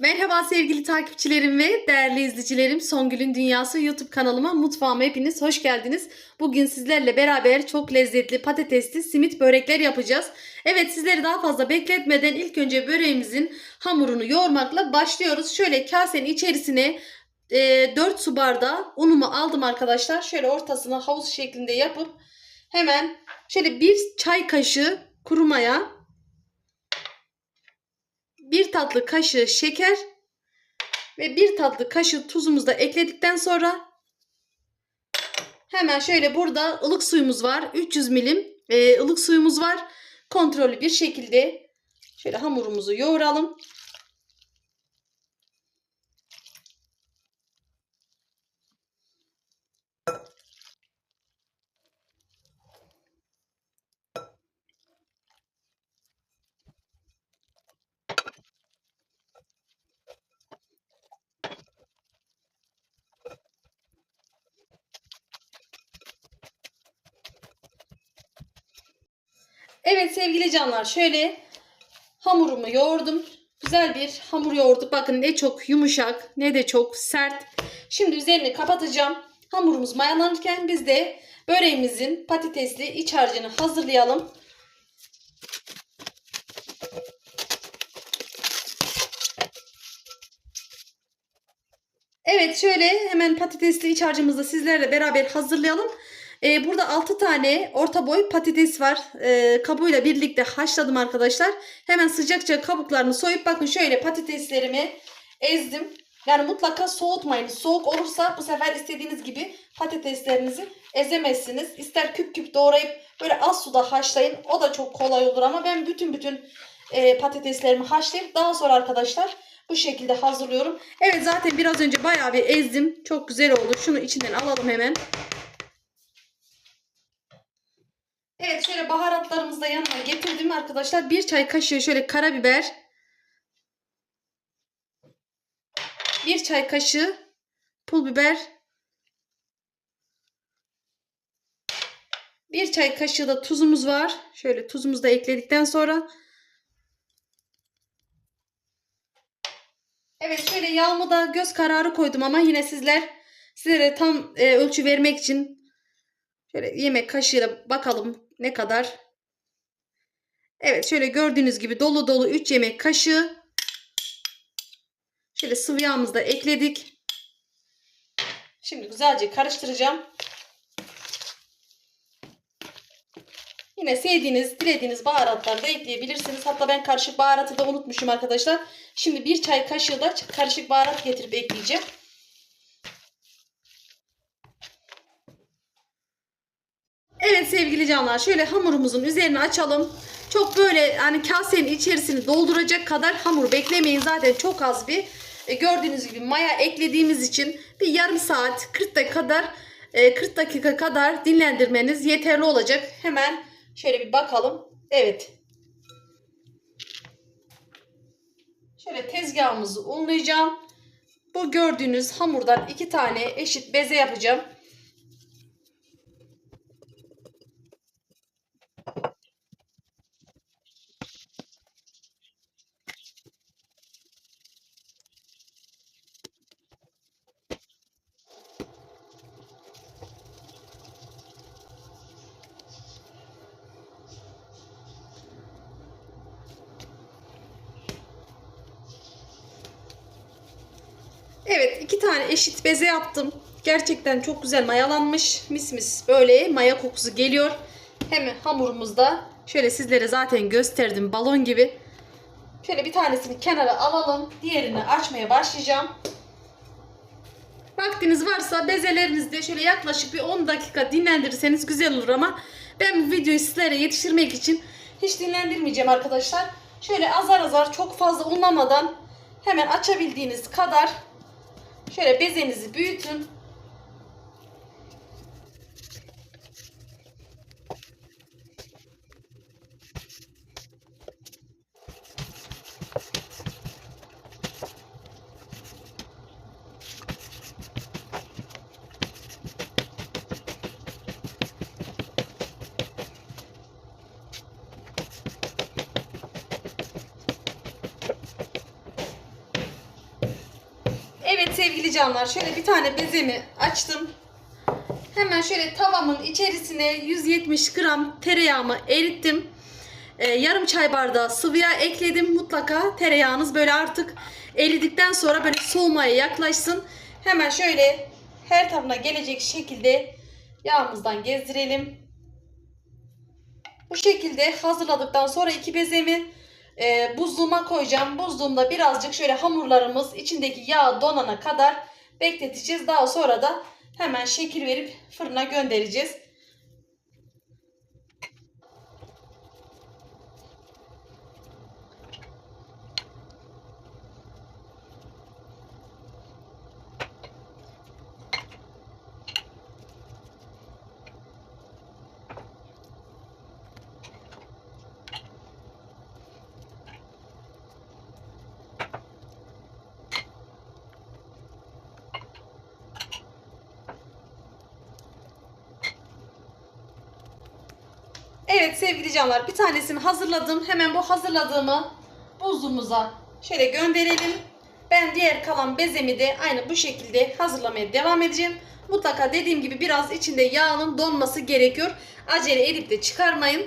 Merhaba sevgili takipçilerim ve değerli izleyicilerim. Songül'ün Dünyası YouTube kanalıma mutfağıma hepiniz hoş geldiniz. Bugün sizlerle beraber çok lezzetli patatesli simit börekler yapacağız. Evet sizleri daha fazla bekletmeden ilk önce böreğimizin hamurunu yoğurmakla başlıyoruz. Şöyle kasenin içerisine e, 4 su bardağı unumu aldım arkadaşlar. Şöyle ortasına havuz şeklinde yapıp hemen şöyle bir çay kaşığı kuru maya bir tatlı kaşığı şeker ve bir tatlı kaşığı tuzumuzu da ekledikten sonra hemen şöyle burada ılık suyumuz var. 300 milim e, ılık suyumuz var. Kontrollü bir şekilde şöyle hamurumuzu yoğuralım. Evet sevgili canlar şöyle hamurumu yoğurdum. Güzel bir hamur yoğurduk. Bakın ne çok yumuşak ne de çok sert. Şimdi üzerini kapatacağım. Hamurumuz mayalanırken biz de böreğimizin patatesli iç harcını hazırlayalım. Evet şöyle hemen patatesli iç harcımızı sizlerle beraber hazırlayalım. Ee, burada 6 tane orta boy patates var. Ee, kabuğuyla birlikte haşladım arkadaşlar. Hemen sıcakça kabuklarını soyup bakın şöyle patateslerimi ezdim. Yani mutlaka soğutmayın. Soğuk olursa bu sefer istediğiniz gibi patateslerinizi ezemezsiniz. İster küp küp doğrayıp böyle az suda haşlayın. O da çok kolay olur ama ben bütün bütün e, patateslerimi haşlayıp daha sonra arkadaşlar bu şekilde hazırlıyorum. Evet zaten biraz önce bayağı bir ezdim. Çok güzel oldu. Şunu içinden alalım hemen. Evet şöyle baharatlarımızı da yanına getirdim arkadaşlar. Bir çay kaşığı şöyle karabiber. Bir çay kaşığı pul biber. Bir çay kaşığı da tuzumuz var. Şöyle tuzumuzu da ekledikten sonra. Evet şöyle yağımı da göz kararı koydum ama yine sizler sizlere tam e, ölçü vermek için şöyle yemek kaşığıyla bakalım ne kadar. Evet şöyle gördüğünüz gibi dolu dolu 3 yemek kaşığı. Şöyle sıvı yağımızı da ekledik. Şimdi güzelce karıştıracağım. Yine sevdiğiniz, dilediğiniz baharatları da ekleyebilirsiniz. Hatta ben karışık baharatı da unutmuşum arkadaşlar. Şimdi bir çay kaşığı da karışık baharat getirip ekleyeceğim. Evet sevgili canlar şöyle hamurumuzun üzerini açalım. Çok böyle yani kasenin içerisini dolduracak kadar hamur beklemeyin. Zaten çok az bir e, gördüğünüz gibi maya eklediğimiz için bir yarım saat 40 dakika kadar e, 40 dakika kadar dinlendirmeniz yeterli olacak. Hemen şöyle bir bakalım. Evet. Şöyle tezgahımızı unlayacağım. Bu gördüğünüz hamurdan iki tane eşit beze yapacağım. Evet iki tane eşit beze yaptım. Gerçekten çok güzel mayalanmış. Mis mis böyle maya kokusu geliyor. Hem hamurumuzda şöyle sizlere zaten gösterdim balon gibi. Şöyle bir tanesini kenara alalım. Diğerini açmaya başlayacağım. Vaktiniz varsa bezelerinizde şöyle yaklaşık bir 10 dakika dinlendirirseniz güzel olur ama ben bu videoyu sizlere yetiştirmek için hiç dinlendirmeyeceğim arkadaşlar. Şöyle azar azar çok fazla unlamadan hemen açabildiğiniz kadar Şöyle bezenizi büyütün. Sevgili canlar şöyle bir tane bezemi açtım. Hemen şöyle tavamın içerisine 170 gram tereyağımı erittim. Ee, yarım çay bardağı sıvı yağ ekledim. Mutlaka tereyağınız böyle artık eridikten sonra böyle soğumaya yaklaşsın. Hemen şöyle her tarafına gelecek şekilde yağımızdan gezdirelim. Bu şekilde hazırladıktan sonra iki bezemi e, buzluğuma koyacağım. Buzluğumda birazcık şöyle hamurlarımız içindeki yağ donana kadar bekleteceğiz. Daha sonra da hemen şekil verip fırına göndereceğiz. Evet sevgili canlar bir tanesini hazırladım. Hemen bu hazırladığımı buzluğumuza şöyle gönderelim. Ben diğer kalan bezemi de aynı bu şekilde hazırlamaya devam edeceğim. Mutlaka dediğim gibi biraz içinde yağının donması gerekiyor. Acele edip de çıkarmayın.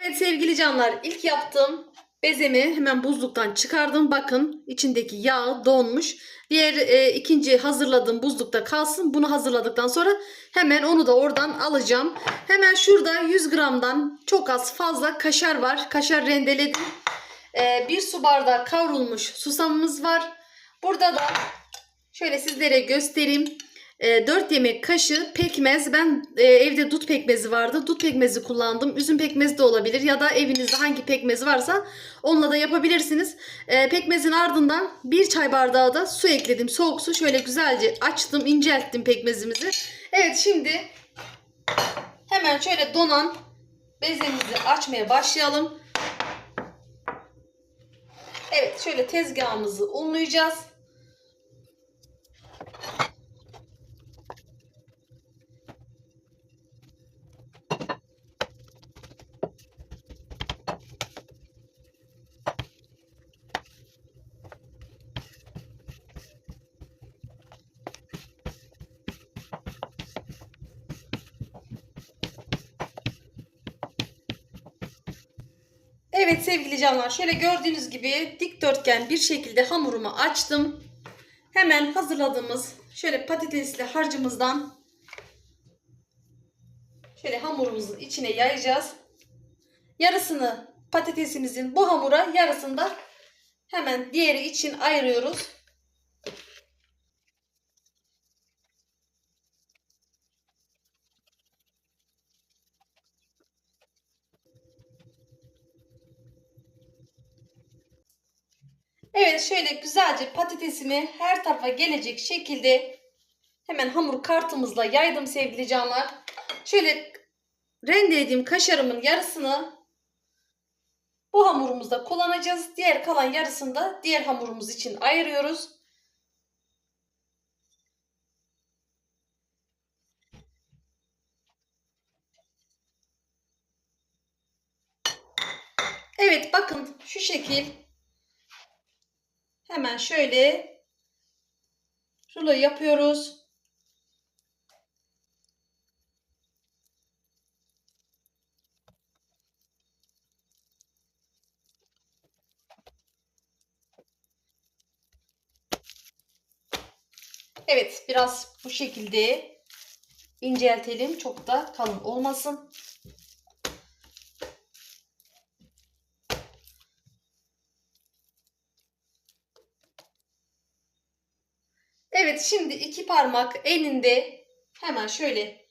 Evet sevgili canlar ilk yaptığım bezemi hemen buzluktan çıkardım. Bakın içindeki yağ donmuş. Diğer e, ikinci hazırladığım buzlukta kalsın. Bunu hazırladıktan sonra hemen onu da oradan alacağım. Hemen şurada 100 gramdan çok az fazla kaşar var. Kaşar rendeledim. E, bir su bardağı kavrulmuş susamımız var. Burada da şöyle sizlere göstereyim. 4 yemek kaşığı pekmez. Ben e, evde dut pekmezi vardı. Dut pekmezi kullandım. Üzüm pekmezi de olabilir ya da evinizde hangi pekmez varsa onunla da yapabilirsiniz. E, pekmezin ardından bir çay bardağı da su ekledim. Soğuk su şöyle güzelce açtım, incelttim pekmezimizi. Evet şimdi hemen şöyle donan bezemizi açmaya başlayalım. Evet şöyle tezgahımızı unlayacağız. Evet sevgili canlar şöyle gördüğünüz gibi dikdörtgen bir şekilde hamurumu açtım. Hemen hazırladığımız şöyle patatesli harcımızdan şöyle hamurumuzun içine yayacağız. Yarısını patatesimizin bu hamura yarısını da hemen diğeri için ayırıyoruz. Evet şöyle güzelce patatesimi her tarafa gelecek şekilde hemen hamur kartımızla yaydım sevgili canlar. Şöyle rendelediğim kaşarımın yarısını bu hamurumuzda kullanacağız. Diğer kalan yarısını da diğer hamurumuz için ayırıyoruz. Evet bakın şu şekil Hemen şöyle rulo yapıyoruz. Evet biraz bu şekilde inceltelim. Çok da kalın olmasın. Evet şimdi iki parmak elinde hemen şöyle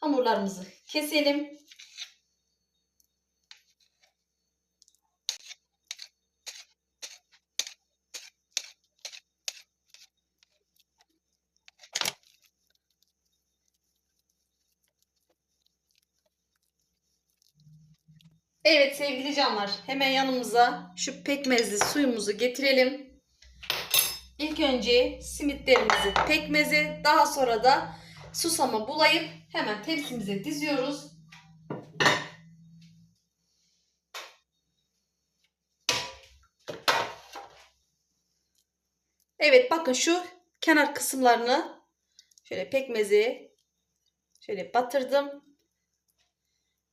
hamurlarımızı keselim. Evet sevgili canlar hemen yanımıza şu pekmezli suyumuzu getirelim. İlk önce simitlerimizi pekmeze daha sonra da susama bulayıp hemen tepsimize diziyoruz. Evet bakın şu kenar kısımlarını şöyle pekmezi şöyle batırdım.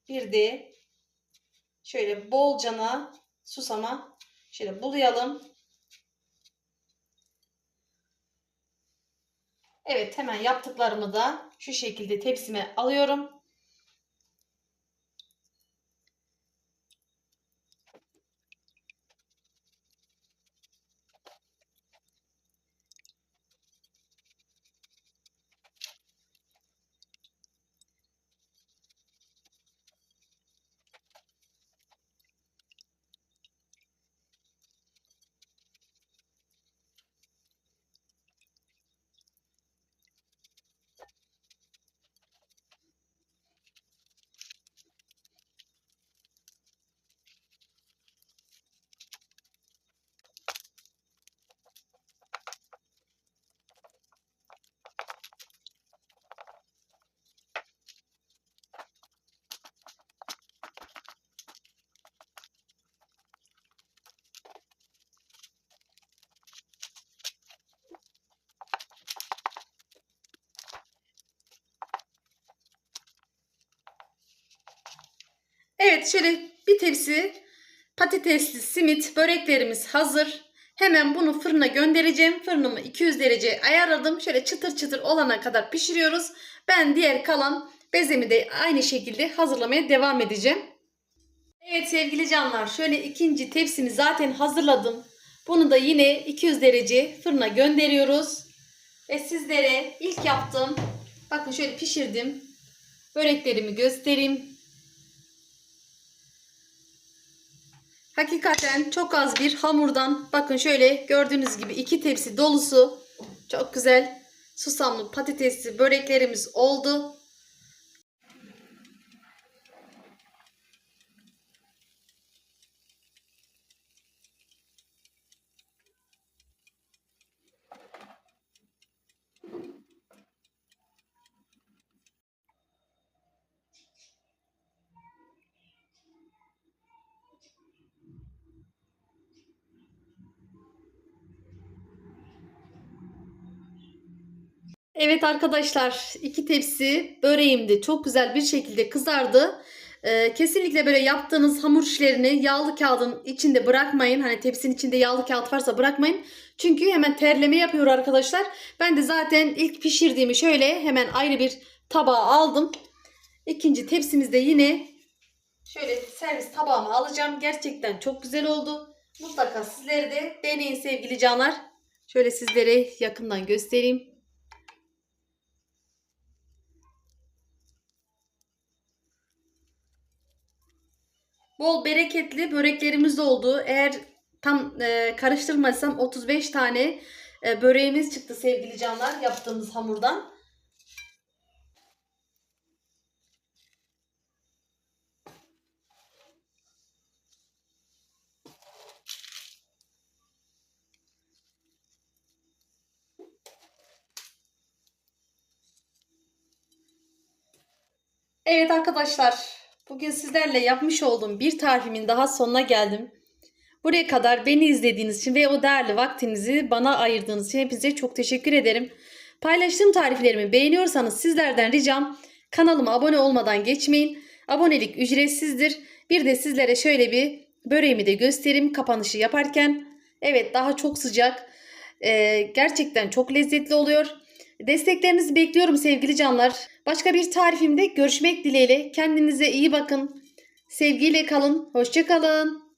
Bir de şöyle bolcana susama şöyle bulayalım. Evet hemen yaptıklarımı da şu şekilde tepsime alıyorum. Evet şöyle bir tepsi patatesli simit böreklerimiz hazır. Hemen bunu fırına göndereceğim. Fırınımı 200 derece ayarladım. Şöyle çıtır çıtır olana kadar pişiriyoruz. Ben diğer kalan bezemi de aynı şekilde hazırlamaya devam edeceğim. Evet sevgili canlar şöyle ikinci tepsimi zaten hazırladım. Bunu da yine 200 derece fırına gönderiyoruz. Ve sizlere ilk yaptığım bakın şöyle pişirdim. Böreklerimi göstereyim. Hakikaten çok az bir hamurdan bakın şöyle gördüğünüz gibi iki tepsi dolusu çok güzel susamlı patatesli böreklerimiz oldu. Evet arkadaşlar iki tepsi böreğim de çok güzel bir şekilde kızardı. Ee, kesinlikle böyle yaptığınız hamur işlerini yağlı kağıdın içinde bırakmayın. Hani tepsinin içinde yağlı kağıt varsa bırakmayın. Çünkü hemen terleme yapıyor arkadaşlar. Ben de zaten ilk pişirdiğimi şöyle hemen ayrı bir tabağa aldım. İkinci tepsimizde yine şöyle servis tabağıma alacağım. Gerçekten çok güzel oldu. Mutlaka sizleri de deneyin sevgili canlar. Şöyle sizlere yakından göstereyim. Bol bereketli böreklerimiz oldu. Eğer tam e, karıştırmasam 35 tane e, böreğimiz çıktı sevgili canlar yaptığımız hamurdan. Evet arkadaşlar Bugün sizlerle yapmış olduğum bir tarifimin daha sonuna geldim. Buraya kadar beni izlediğiniz için ve o değerli vaktinizi bana ayırdığınız için hepinize çok teşekkür ederim. Paylaştığım tariflerimi beğeniyorsanız sizlerden ricam kanalıma abone olmadan geçmeyin. Abonelik ücretsizdir. Bir de sizlere şöyle bir böreğimi de göstereyim kapanışı yaparken. Evet daha çok sıcak. Ee, gerçekten çok lezzetli oluyor. Desteklerinizi bekliyorum sevgili canlar. Başka bir tarifimde görüşmek dileğiyle. Kendinize iyi bakın. Sevgiyle kalın. Hoşçakalın.